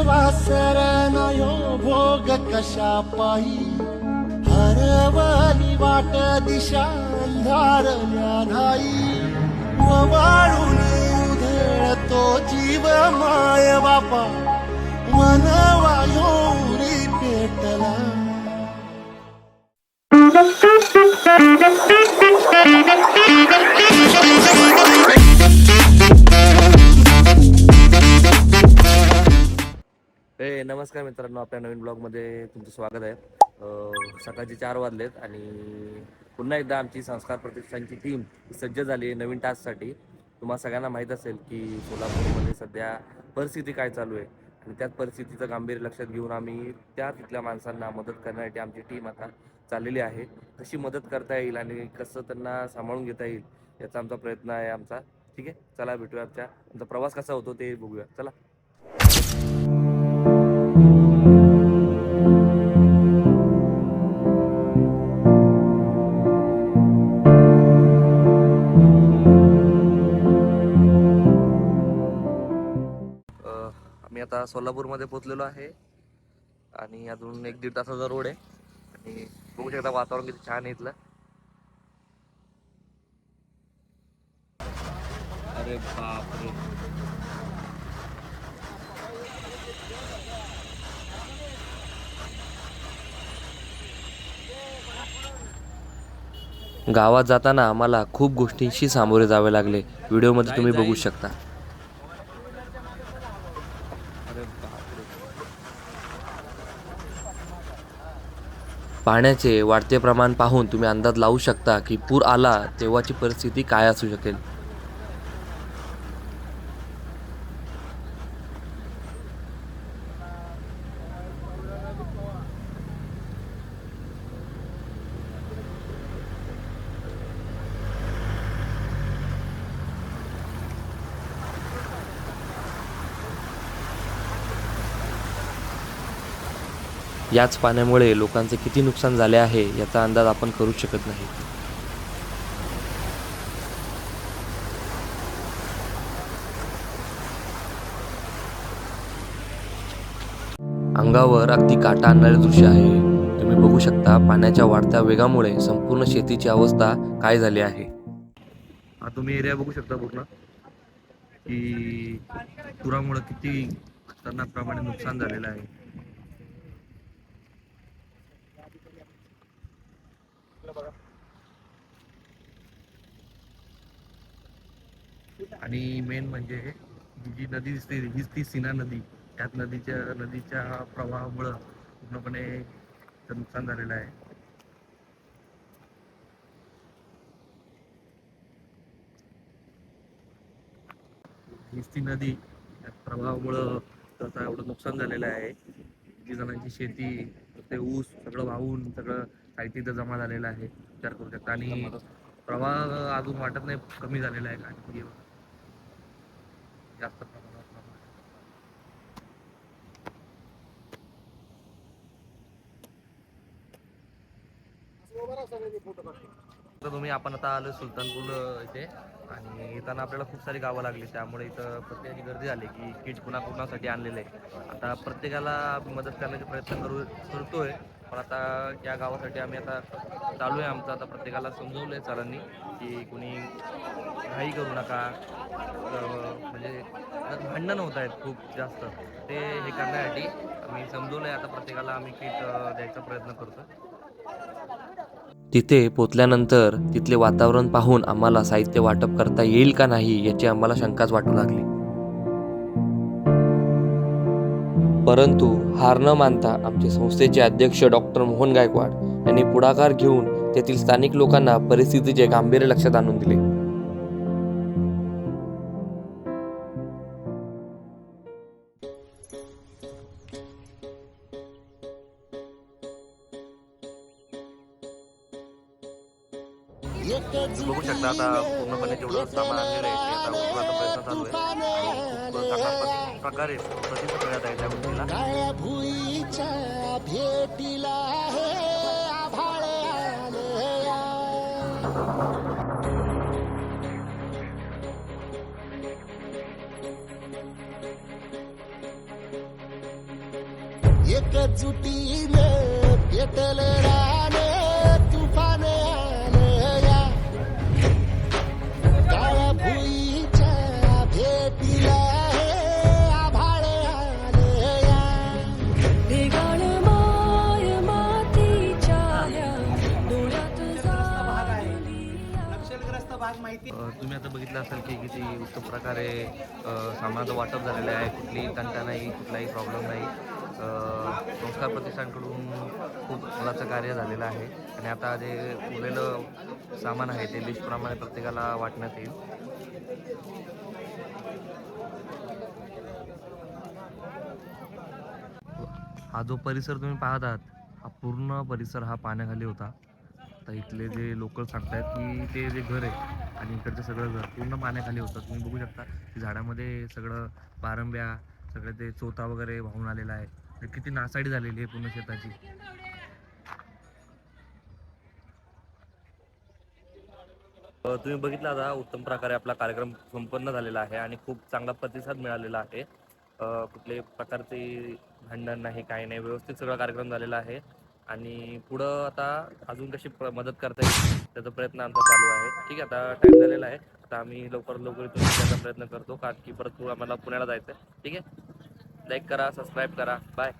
वासर नयो भोग कशा पायी? हरवली वाट दिशा अंधारल्या नाही वाळून उधळतो जीव माय बापा. मनवायोरी पेटला. नमस्कार मित्रांनो आपल्या नवीन ब्लॉगमध्ये तुमचं स्वागत आहे. सकाळचे चार वाजलेत आणि पुन्हा एकदा आमची संस्कार प्रतिष्ठानची टीम सज्ज झाली आहे नवीन टास्कसाठी तुम्हाला सगळ्यांना माहीत असेल की सोलापूरमध्ये सध्या परिस्थिती काय चालू आहे आणि त्याच परिस्थितीचं गांभीर्य लक्षात घेऊन आम्ही त्या तिथल्या माणसांना मदत करण्यासाठी आमची टीम आता चाललेली आहे. कशी मदत करता येईल आणि कसं त्यांना सांभाळून घेता येईल याचा आमचा प्रयत्न आहे आमचा. ठीक आहे? चला भेटूया आमच्या. आमचा प्रवास कसा होतो ते बघूया. चला. आम्ही आता सोलापूरमध्ये पोहोचलेलो आहे. आणि अजून एक दीड तासाचा रोड आहे. आणि बघू शकता वातावरण किती छान इथलं. अरे बापरे. गावात जाताना आम्हाला खूप गोष्टींशी सामोरे जावे लागले. व्हिडिओमध्ये तुम्ही बघू शकता अरे बापरे पाण्याचे वाढते प्रमाण पाहून तुम्ही अंदाज लावू शकता की पूर आला तेव्हाची परिस्थिती काय असू शकेल. याच पाण्यामुळे लोकांचे किती नुकसान झाले आहे याचा अंदाज आपण करू शकत नाही. अंगावर अगदी काटा आणणारे दृश्य आहे. तुम्ही बघू शकता पाण्याच्या वाढत्या वेगामुळे संपूर्ण शेतीची अवस्था काय झाली आहे. तुम्ही एरिया बघू शकता पूर्ण. की पुरामुळे किती खतरनाक प्रमाणे नुकसान झालेलं आहे. आणि मेन म्हणजे जी नदी दिसते हीच ती सीना नदी. त्यात नदीच्या नदीच्या प्रवाहामुळं पूर्णपणे नुकसान झालेलं आहे. हीच ती नदी. प्रवाहामुळं त्याचा एवढं नुकसान झालेलं आहे. किती जणांची शेती ते ऊस सगळं वाहून सगळं साहित्य इथं जमा झालेलं आहे. विचार करू शकता. आणि प्रवाह अजून वाटत नाही कमी झालेला आहे. आणखी जास्त प्रमाणात तर तुम्ही आपण आता आलो सुलतानपूर इथे. आणि येताना आपल्याला खूप सारी गावं लागली त्यामुळे इथं प्रत्येकाची गर्दी झाली की किट कुणा कुणासाठी आणलेले आहे. आता प्रत्येकाला मदत करण्याचा प्रयत्न करू करतोय. पण आता या गावासाठी आम्ही आता चालू आहे आमचं. आता प्रत्येकाला समजवलं आहे सरांनी की कुणी घाई करू नका. म्हणजे भांडणं होत आहेत खूप जास्त. ते हे करण्यासाठी आम्ही समजवलं आहे आता प्रत्येकाला आम्ही किट द्यायचा प्रयत्न करतो तिथे पोचल्यानंतर तिथले वातावरण पाहून आम्हाला साहित्य वाटप करता येईल का नाही याची आम्हाला शंकाच वाटू लागली. परंतु हार न मानता आमचे संस्थेचे अध्यक्ष डॉक्टर मोहन गायकवाड यांनी पुढाकार घेऊन तेथील स्थानिक लोकांना परिस्थितीचे गांभीर्य लक्षात आणून दिले. बघू शकता आता पूर्णपणे जेवढं सामान आणलेलं आहे ते आता उचलण्याचा प्रयत्न चालू आहे खूप चांगल्या प्रकारे प्रतिसाद मिळत आहे त्या गोष्टीला भेटीला हे आभाळ आलया. एकजुटीने पेटल तुम्ही आता बघितलं असाल की किती उत्तम प्रकारे सामानाचं वाटप झालेलं आहे. कुठलीही तंटा नाही कुठलाही प्रॉब्लेम नाही. संस्कार प्रतिष्ठानकडून खूप मोलाचं कार्य झालेलं आहे. आणि आता जे उरलेलं सामान आहे ते लिस्टप्रमाणे प्रत्येकाला वाटण्यात येईल. हा जो परिसर तुम्ही पाहत आहात हा पूर्ण परिसर हा पाण्याखाली होता. आता इथले जे लोकल सांगतायत की ते जे घर आहे आणि इकडचं सगळं घर पूर्ण पाण्याखाली होतं. तुम्ही बघू शकता की झाडामध्ये सगळं पारंब्या सगळे ते चोथा वगैरे वाहून आलेला आहे. किती नासाडी झालेली आहे पूर्ण शेताची. तुम्ही बघितला आता उत्तम प्रकारे आपला कार्यक्रम संपन्न झालेला आहे आणि खूप चांगला प्रतिसाद मिळालेला आहे. कुठले कुठल्याही प्रकारचे भांडण नाही काही नाही व्यवस्थित सगळा कार्यक्रम झालेला आहे. आणि पुढं आता अजून कशी मदत करता येईल त्याचा प्रयत्न आमचा चालू आहे. ठीक आहे आता टाईम झालेला आहे. आता आम्ही लवकरात लवकर इथून निघण्याचा प्रयत्न करतो कारण की परत आम्हाला पुण्याला जायचं आहे. ठीक आहे? लाईक करा सबस्क्राईब करा. बाय